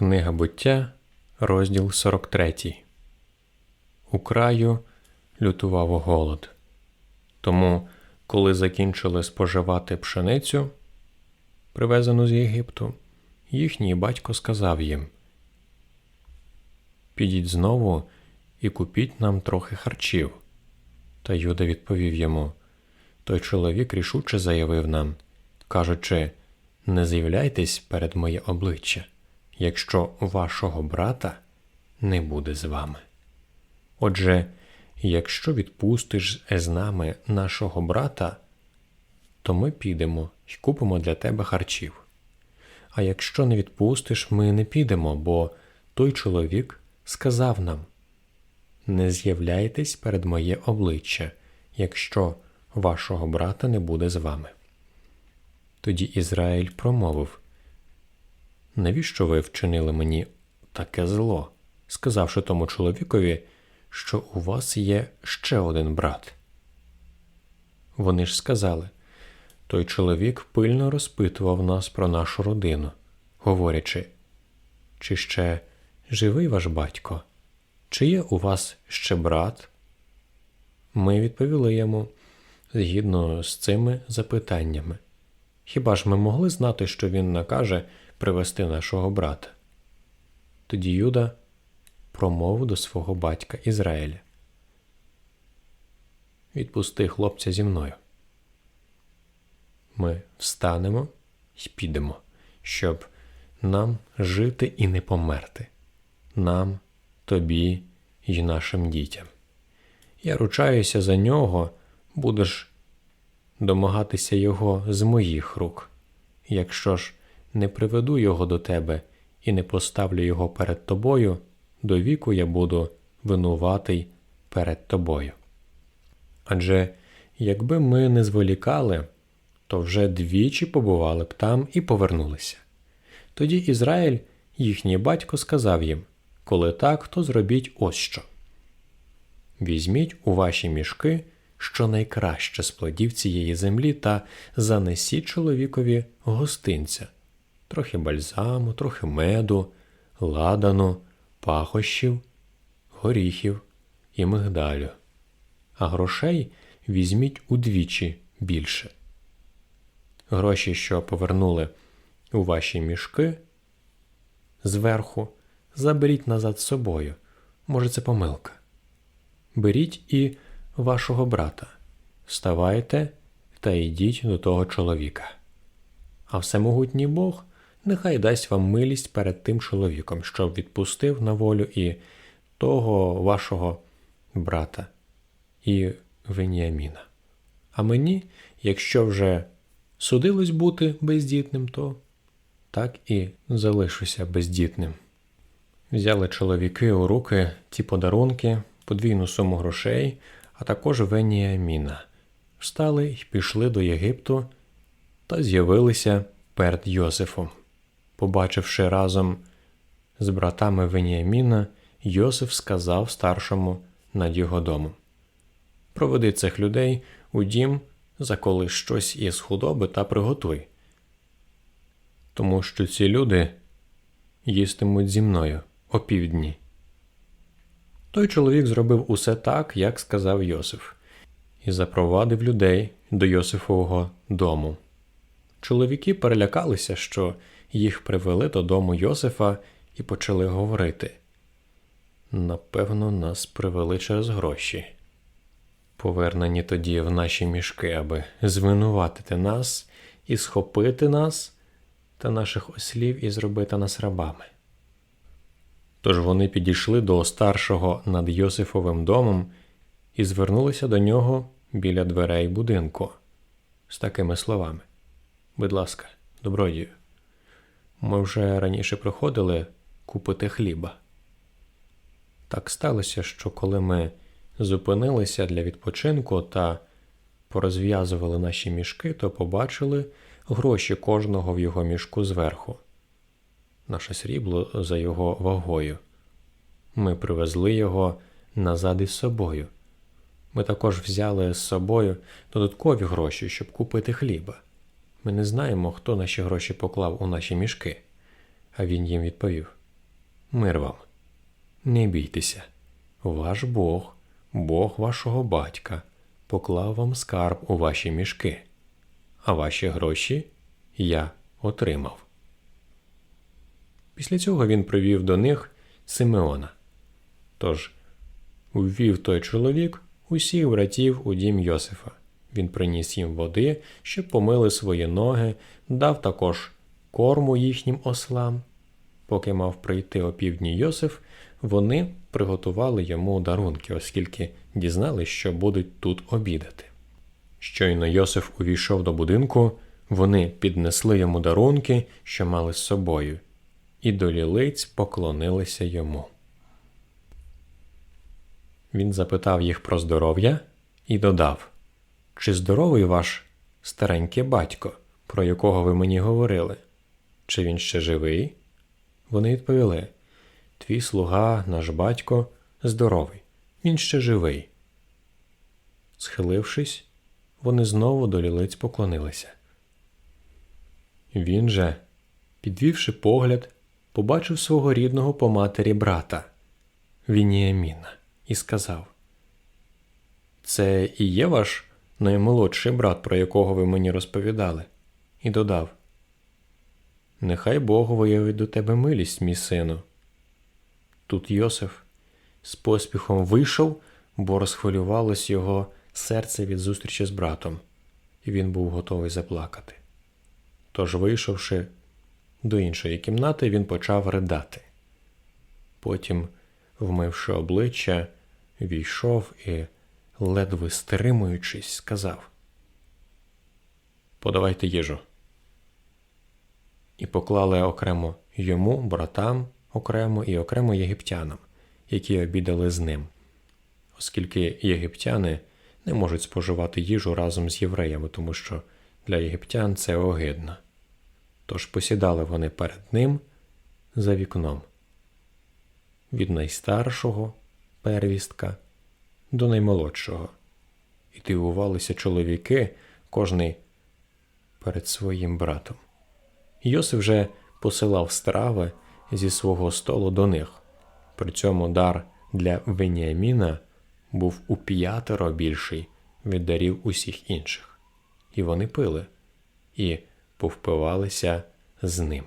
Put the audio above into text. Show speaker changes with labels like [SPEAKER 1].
[SPEAKER 1] Книга буття, розділ 43. У краю лютував голод. Тому, коли закінчили споживати пшеницю, привезену з Єгипту, їхній батько сказав їм: Підіть знову і купіть нам трохи харчів. Та Юда відповів йому: Той чоловік рішуче заявив нам, кажучи, не з'являйтесь перед моє обличчя, якщо вашого брата не буде з вами. Отже, якщо відпустиш з нами нашого брата, то ми підемо і купимо для тебе харчів. А якщо не відпустиш, ми не підемо, бо той чоловік сказав нам: Не з'являйтесь перед моє обличчя, якщо вашого брата не буде з вами. Тоді Ізраїль промовив: Навіщо ви вчинили мені таке зло, сказавши тому чоловікові, що у вас є ще один брат? Вони ж сказали: той чоловік пильно розпитував нас про нашу родину, говорячи, чи ще живий ваш батько, чи є у вас ще брат? Ми відповіли йому згідно з цими запитаннями. Хіба ж ми могли знати, що він накаже привести нашого брата? Тоді Юда промовив до свого батька Ізраїля. Відпусти хлопця зі мною. Ми встанемо і підемо, щоб нам жити і не померти, нам, тобі і нашим дітям. Я ручаюся за нього, будеш домагатися його з моїх рук. Якщо ж не приведу його до тебе і не поставлю його перед тобою, до віку я буду винуватий перед тобою. Адже якби ми не зволікали, то вже двічі побували б там і повернулися. Тоді Ізраїль, їхній батько, сказав їм коли так, то зробіть ось що. Візьміть у ваші мішки що найкраще з плодів цієї землі та занесіть чоловікові гостинця, трохи бальзаму, трохи меду, ладану, пахощів, горіхів і мигдалю, а грошей візьміть удвічі більше. Гроші, що повернули у ваші мішки, зверху, заберіть назад з собою. Може, це помилка. Беріть і вашого брата, вставайте та йдіть до того чоловіка. А всемогутній Бог нехай дасть вам милість перед тим чоловіком, щоб відпустив на волю і того вашого брата, і Веніаміна. А мені, якщо вже судилось бути бездітним, то так і залишуся бездітним. Взяли чоловіки у руки ті подарунки, подвійну суму грошей, а також Веніаміна, встали й пішли до Єгипту та з'явилися перед Йосифом. Побачивши разом з братами Веніаміна, Йосиф сказав старшому над його домом: Проведи цих людей у дім, заколи щось із худоби та приготуй. Тому що ці люди їстимуть зі мною опівдні. Той чоловік зробив усе так, як сказав Йосиф, і запровадив людей до Йосифового дому. Чоловіки перелякалися, що їх привели додому Йосифа і почали говорити. Напевно, нас привели через гроші. Повернені тоді в наші мішки, аби звинуватити нас і схопити нас та наших ослів і зробити нас рабами. Тож вони підійшли до старшого над Йосифовим домом і звернулися до нього біля дверей будинку з такими словами: Будь ласка, добродію, ми вже раніше приходили купити хліба. Так сталося, що коли ми зупинилися для відпочинку та порозв'язували наші мішки, то побачили гроші кожного в його мішку зверху наше срібло за його вагою. Ми привезли його назад із собою. Ми також взяли з собою додаткові гроші, щоб купити хліба. Ми не знаємо, хто наші гроші поклав у наші мішки. А він їм відповів: Мир вам. Не бійтеся, ваш Бог, Бог вашого батька, поклав вам скарб у ваші мішки, а ваші гроші я отримав. Після цього він привів до них Симеона. Тож ввів той чоловік усіх братів у дім Йосифа. Він приніс їм води, щоб помили свої ноги, дав також корму їхнім ослам. Поки мав прийти опівдні Йосиф, вони приготували йому дарунки, оскільки дізнались, що будуть тут обідати. Щойно Йосиф увійшов до будинку, вони піднесли йому дарунки, що мали з собою, і до лілиць поклонилися йому. Він запитав їх про здоров'я і додав: Чи здоровий ваш старенький батько, про якого ви мені говорили? Чи він ще живий? Вони відповіли: Твій слуга, наш батько, здоровий, він ще живий. Схилившись, вони знову до лілиць поклонилися. Він же, підвівши погляд, побачив свого рідного по матері брата Вініаміна і сказав: Це і є ваш наймолодший брат, про якого ви мені розповідали, і додав: Нехай Бог виявить до тебе милість, мій сину. Тут Йосиф з поспіхом вийшов, бо розхвилювалось його серце від зустрічі з братом, і він був готовий заплакати. Тож, вийшовши до іншої кімнати, він почав ридати. Потім, вмивши обличчя, війшов і, ледве стримуючись, сказав: Подавайте їжу. І поклали окремо йому, братам, окремо і окремо єгиптянам, які обідали з ним, оскільки єгиптяни не можуть споживати їжу разом з євреями, тому що для єгиптян це огидно. Тож посідали вони перед ним за вікном від найстаршого первістка до наймолодшого, і дивувалися чоловіки, кожний перед своїм братом. Йосиф вже посилав страви зі свого столу до них. При цьому дар для Веніаміна був у п'ятеро більший від дарів усіх інших. І вони пили і повпивалися з ним.